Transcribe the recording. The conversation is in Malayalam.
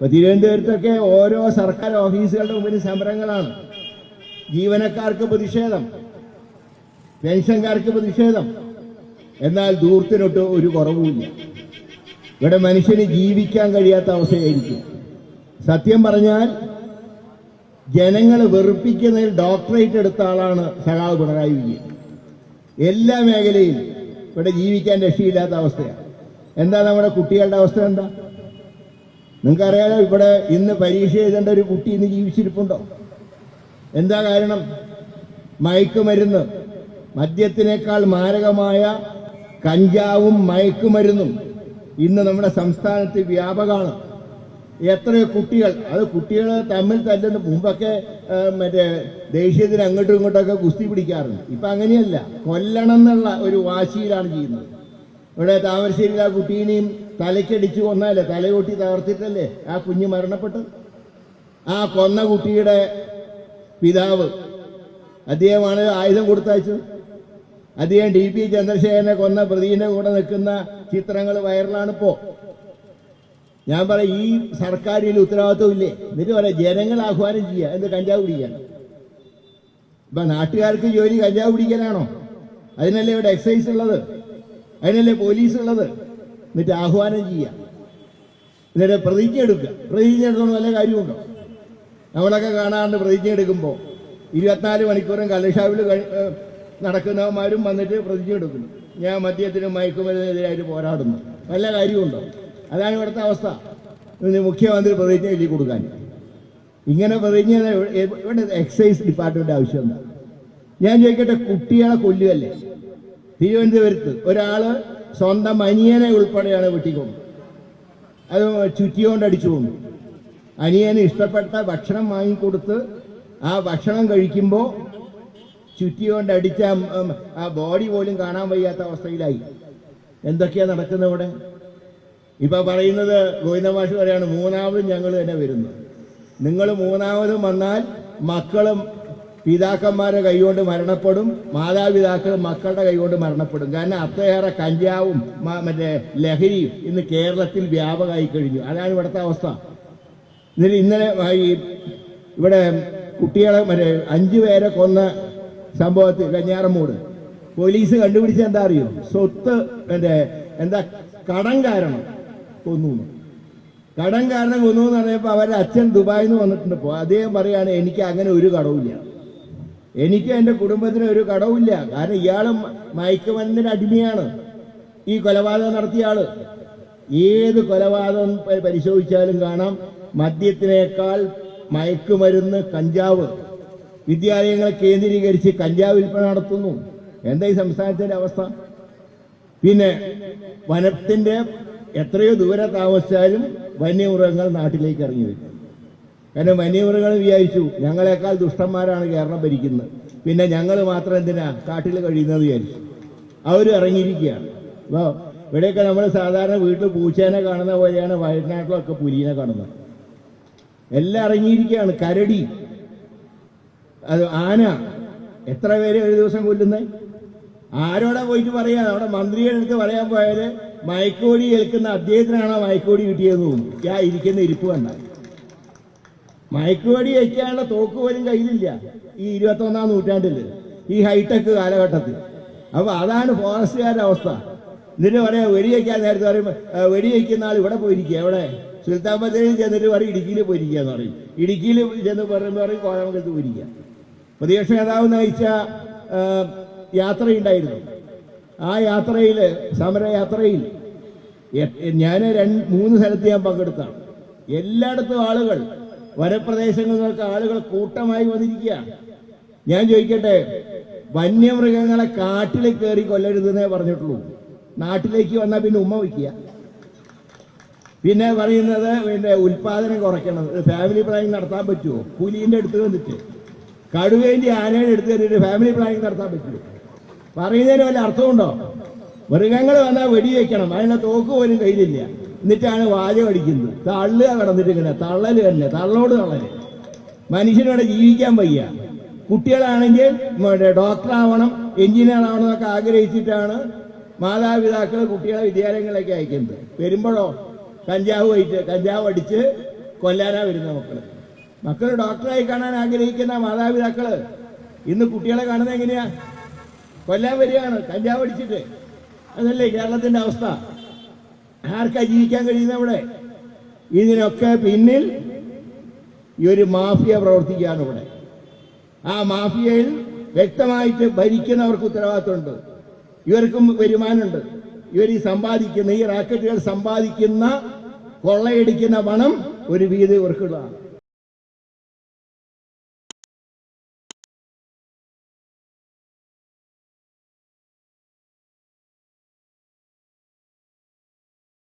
ഇപ്പൊ തിരുവനന്തപുരത്തൊക്കെ ഓരോ സർക്കാർ ഓഫീസുകളുടെ മുമ്പിൽ സമരങ്ങളാണ്. ജീവനക്കാർക്ക് പ്രതിഷേധം പെൻഷൻകാർക്ക് പ്രതിഷേധം. എന്നാൽ ദൂരത്തിനൊട്ട് ഒരു കുറവുമില്ല. ഇവിടെ മനുഷ്യന് ജീവിക്കാൻ കഴിയാത്ത അവസ്ഥയായിരിക്കും. സത്യം പറഞ്ഞാൽ ജനങ്ങളെ വെറുപ്പിക്കുന്നതിൽ ഡോക്ടറേറ്റ് എടുത്ത ആളാണ് സഖാവ് പിണറായി വിജയൻ. എല്ലാ മേഖലയിലും ഇവിടെ ജീവിക്കാൻ രക്ഷയില്ലാത്ത അവസ്ഥയാണ്. എന്താ നമ്മുടെ കുട്ടികളുടെ അവസ്ഥ എന്താ? നിങ്ങൾക്കറിയാലോ ഇവിടെ ഇന്ന് പരീക്ഷ എഴുതേണ്ട ഒരു കുട്ടി ഇന്ന് ജീവിച്ചിരിപ്പുണ്ടോ? എന്താ കാരണം? മയക്കുമരുന്ന്. മദ്യത്തിനേക്കാൾ മാരകമായ കഞ്ചാവും മയക്കുമരുന്നും ഇന്ന് നമ്മുടെ സംസ്ഥാനത്ത് വ്യാപകമാണ്. എത്രയോ കുട്ടികൾ അത് കുട്ടികൾ തമ്മിൽ തല്ലുന്ന മുമ്പൊക്കെ മറ്റേ ദേശീയത്തിന് അങ്ങോട്ടും ഇങ്ങോട്ടൊക്കെ കുസ്തി പിടിക്കാറുണ്ട്. ഇപ്പൊ അങ്ങനെയല്ല കൊല്ലണം എന്നുള്ള ഒരു വാശിയിലാണ് ചെയ്യുന്നത്. ഇവിടെ താമരശ്ശേരിയിൽ ആ കുട്ടീനെയും തലയ്ക്കടിച്ച് കൊന്നാലേ തലയോട്ടി തകർത്തിട്ടല്ലേ? ആ കുഞ്ഞ് മരണപ്പെട്ടത്? ആ കൊന്ന കുട്ടിയുടെ പിതാവ് അദ്ദേഹമാണ് ആയുധം കൊടുത്തയച്ചത്. അദ്ദേഹം ഡി പി ചന്ദ്രശേഖരനെ കൊന്ന പ്രതിയുടെ കൂടെ നിൽക്കുന്ന ചിത്രങ്ങൾ വൈറലാണിപ്പോ ഞാൻ പറയാം ഈ സർക്കാരിൽ ഉത്തരവാദിത്വം ഇല്ലേ? എന്നിട്ട് പറയാം ജനങ്ങൾ ആഹ്വാനം ചെയ്യുക എന്ത് കഞ്ചാവ് പിടിക്കാൻ ഇപ്പൊ നാട്ടുകാർക്ക് ജോലി കഞ്ചാവ് പിടിക്കാനാണോ അതിനല്ലേ ഇവിടെ എക്സൈസ് ഉള്ളത്? അതിനല്ലേ പോലീസ് ഉള്ളത്? എന്നിട്ട് ആഹ്വാനം ചെയ്യുക എന്നിട്ട് പ്രതിജ്ഞ എടുക്കുക. പ്രതിജ്ഞ എടുത്തോണ്ട് നല്ല കാര്യമുണ്ടോ നമ്മളൊക്കെ കാണാറുണ്ട് പ്രതിജ്ഞ എടുക്കുമ്പോൾ ഇരുപത്തിനാല് മണിക്കൂറും കലശാവിൽ നടക്കുന്നവന്മാരും വന്നിട്ട് പ്രതിജ്ഞ എടുക്കുന്നു. ഞാൻ മദ്യത്തിനും മയക്കുമരുന്നെതിരായിട്ട് പോരാടുന്നു. നല്ല കാര്യമുണ്ടോ അതാണ് ഇവിടുത്തെ അവസ്ഥ. മുഖ്യമന്ത്രി പ്രതിജ്ഞ എഴുതി കൊടുക്കാൻ. ഇങ്ങനെ പ്രതിജ്ഞ ഇവിടെ എക്സൈസ് ഡിപ്പാർട്ട്മെന്റ് ആവശ്യം ഞാൻ ചോദിക്കട്ടെ കുട്ടികളെ കൊല്ലുകയല്ലേ? തിരുവനന്തപുരത്ത് ഒരാൾ സ്വന്തം അനിയനെ ഉൾപ്പെടെയാണ് വെട്ടിക്കൊണ്ടു അത് ചുറ്റിയോണ്ട് അടിച്ചു പോകും അനിയന് ഇഷ്ടപ്പെട്ട ഭക്ഷണം വാങ്ങിക്കൊടുത്ത് ആ ഭക്ഷണം കഴിക്കുമ്പോൾ ചുറ്റിയോണ്ട് അടിച്ച ആ- ബോഡി പോലും കാണാൻ വയ്യാത്ത അവസ്ഥയിലായി. എന്തൊക്കെയാ നടക്കുന്നത് ഇവിടെ ഇപ്പൊ പറയുന്നത് ഗോവിന്ദമാഷ് പറയാണ് മൂന്നാമതും ഞങ്ങൾ തന്നെ വരുന്നു. നിങ്ങൾ മൂന്നാമതും വന്നാൽ മക്കളും പിതാക്കന്മാരെ കൈകൊണ്ട് മരണപ്പെടും മാതാപിതാക്കൾ മക്കളുടെ കൈകൊണ്ട് മരണപ്പെടും. കാരണം അത്രയേറെ കഞ്ചാവും മറ്റേ ലഹരിയും ഇന്ന് കേരളത്തിൽ വ്യാപകമായി കഴിഞ്ഞു. അതാണ് ഇവിടുത്തെ അവസ്ഥ. എന്നിട്ട് ഇന്നലെ ഈ ഇവിടെ കുട്ടികളെ മറ്റേ അഞ്ചു പേരെ കൊന്ന സംഭവത്തിൽ കഞ്ഞാറമ്മൂട്. പോലീസ് കണ്ടുപിടിച്ച എന്താ അറിയോ? സ്വത്ത് മറ്റേ എന്താ കടം കാരണം കൊന്നു. കടം കാരണം കൊന്നു എന്ന് പറഞ്ഞപ്പോൾ അവരുടെ അച്ഛൻ ദുബായിൽ നിന്ന് വന്നിട്ടുണ്ട് അദ്ദേഹം പറയാണ് എനിക്ക് അങ്ങനെ ഒരു കടവുമില്ല. എനിക്ക് എന്റെ കുടുംബത്തിന് ഒരു കടവുമില്ല. കാരണം ഇയാളും മയക്കുമരുന്നിന് അടിമയാണ്. ഈ കൊലപാതകം നടത്തിയ ആൾ. ഏത് കൊലപാതകം പരിശോധിച്ചാലും കാണാം. മദ്യത്തിനേക്കാൾ മയക്കുമരുന്ന് കഞ്ചാവ്. വിദ്യാലയങ്ങളെ കേന്ദ്രീകരിച്ച് കഞ്ചാവ് വിൽപ്പന നടത്തുന്നു. എന്താ ഈ സംസ്ഥാനത്തിന്റെ അവസ്ഥ? പിന്നെ വനത്തിന്റെ എത്രയോ ദൂരെ താമസിച്ചാലും വന്യമൃഗങ്ങൾ നാട്ടിലേക്ക് ഇറങ്ങി വരും. കാരണം വന്യമൃഗങ്ങൾ വിചാരിച്ചു. ഞങ്ങളെക്കാൾ ദുഷ്ടന്മാരാണ് കേരളം ഭരിക്കുന്നത്. പിന്നെ ഞങ്ങൾ മാത്രം എന്തിനാ കാട്ടിൽ കഴിയുന്നത് വിചാരിച്ചു. അവർ ഇറങ്ങിയിരിക്കുകയാണ്. അപ്പോൾ ഇവിടെയൊക്കെ നമ്മൾ സാധാരണ വീട്ടിൽ പൂച്ചേനെ കാണുന്ന പോലെയാണ് വയനാട്ടിലൊക്കെ പുലിനെ കാണുന്നത്. എല്ലാം ഇറങ്ങിയിരിക്കുകയാണ്. കരടി അത് ആന. എത്ര പേര് ഒരു ദിവസം കൊല്ലുന്നേ? ആരോടെ പോയിട്ട് പറയാ? അവിടെ മന്ത്രിയുടെ അടുത്ത് പറയാൻ പോയാൽ മയക്കോടി ഏൽക്കുന്ന അദ്ദേഹത്തിനാണോ മയക്കോടി കിട്ടിയതെന്ന് തോന്നുന്നു. ആ ഇരിക്കുന്ന ഇരിപ്പ് കണ്ട. മയക്കുവടി വയ്ക്കാനുള്ള തോക്ക് പോലും കയ്യിലില്ല. ഈ ഇരുപത്തി ഒന്നാം നൂറ്റാണ്ടിൽ ഈ ഹൈടെക് കാലഘട്ടത്തിൽ. അപ്പൊ അതാണ് ഫോറസ്റ്റുകാരുടെ അവസ്ഥ. എന്നിട്ട് പറയാം വെടി വയ്ക്കാൻ നേരത്തെ പറയും "ആ, വെടി വയ്ക്കുന്ന ആൾ ഇവിടെ പോയിരിക്കുക. എവിടെ? സുൽത്താൻ ബത്തേരിയിൽ ചെന്നിട്ട് പറയും ഇടുക്കിയിൽ പോയിരിക്കുക എന്ന് പറയും. ഇടുക്കിയിൽ ചെന്ന് പറയുമ്പോൾ പറയും കോതമംഗലത്ത് പോയിരിക്കുക. പ്രതിപക്ഷ നേതാവ് നയിച്ച യാത്രയുണ്ടായിരുന്നു. ആ യാത്രയിൽ സമരയാത്രയിൽ ഞാൻ രണ്ട് മൂന്ന് സ്ഥലത്ത് ഞാൻ പങ്കെടുത്താണ്. എല്ലായിടത്തും ആളുകൾ വനപ്രദേശങ്ങളിൽ നിന്നൊക്കെ ആളുകൾ കൂട്ടമായി വന്നിരിക്കുക. ഞാൻ ചോദിക്കട്ടെ വന്യമൃഗങ്ങളെ കാട്ടിലേക്ക് കയറി കൊല്ലരുതെന്നേ പറഞ്ഞിട്ടുള്ളൂ. നാട്ടിലേക്ക് വന്നാൽ പിന്നെ ഉമ്മ വയ്ക്കുക. പിന്നെ പറയുന്നത് പിന്നെ ഉൽപാദനം കുറയ്ക്കണം ഫാമിലി പ്ലാനിങ് നടത്താൻ പറ്റുമോ? പുലീന്റെ അടുത്ത് വന്നിട്ട്. കടുവേന്റെ ആനയുടെ അടുത്ത് കയറിയിട്ട് ഫാമിലി പ്ലാനിങ് നടത്താൻ പറ്റുമോ? പറയുന്നതിന് വല്ല അർത്ഥമുണ്ടോ? മൃഗങ്ങൾ വന്നാൽ വെടിവെക്കണം. അതിനെ തോക്ക് പോലും കയ്യിലില്ല. എന്നിട്ടാണ് വാചകം അടിക്കുന്നത് തള്ളുക കിടന്നിട്ട് ഇങ്ങനെ തള്ളൽ തന്നെ തള്ളോട് തള്ളൽ. മനുഷ്യനോടെ ജീവിക്കാൻ വയ്യ. കുട്ടികളാണെങ്കിൽ ഡോക്ടറാവണം എഞ്ചിനീയർ ആവണം എന്നൊക്കെ ആഗ്രഹിച്ചിട്ടാണ് മാതാപിതാക്കൾ കുട്ടികളെ വിദ്യാലയങ്ങളിലേക്ക് അയക്കുന്നത്. വരുമ്പോഴോ കഞ്ചാവ് ആയിട്ട് കഞ്ചാവ് അടിച്ച് കൊല്ലാനാ വരുന്ന മക്കൾ മക്കൾ ഡോക്ടറായി കാണാൻ ആഗ്രഹിക്കുന്ന മാതാപിതാക്കൾ ഇന്ന് കുട്ടികളെ കാണുന്നത് എങ്ങനെയാ? കൊല്ലാൻ വരികയാണ് കഞ്ചാവ് അടിച്ചിട്ട്. അതല്ലേ കേരളത്തിന്റെ അവസ്ഥ? ആർക്കാ ജീവിക്കാൻ കഴിയുന്ന ഇവിടെ ഇതിനൊക്കെ പിന്നിൽ ഈ ഒരു മാഫിയ പ്രവർത്തിക്കുകയാണ് ഇവിടെ. ആ മാഫിയയിൽ വ്യക്തമായിട്ട് ഭരിക്കുന്നവർക്ക് ഉത്തരവാദിത്തമുണ്ട്. ഇവർക്കും വരുമാനമുണ്ട്. ഇവർ ഈ സമ്പാദിക്കുന്ന ഈ റാക്കറ്റുകൾ സമ്പാദിക്കുന്ന കൊള്ളയടിക്കുന്ന പണം ഒരു വീതി ഇവർക്കുള്ളതാണ്.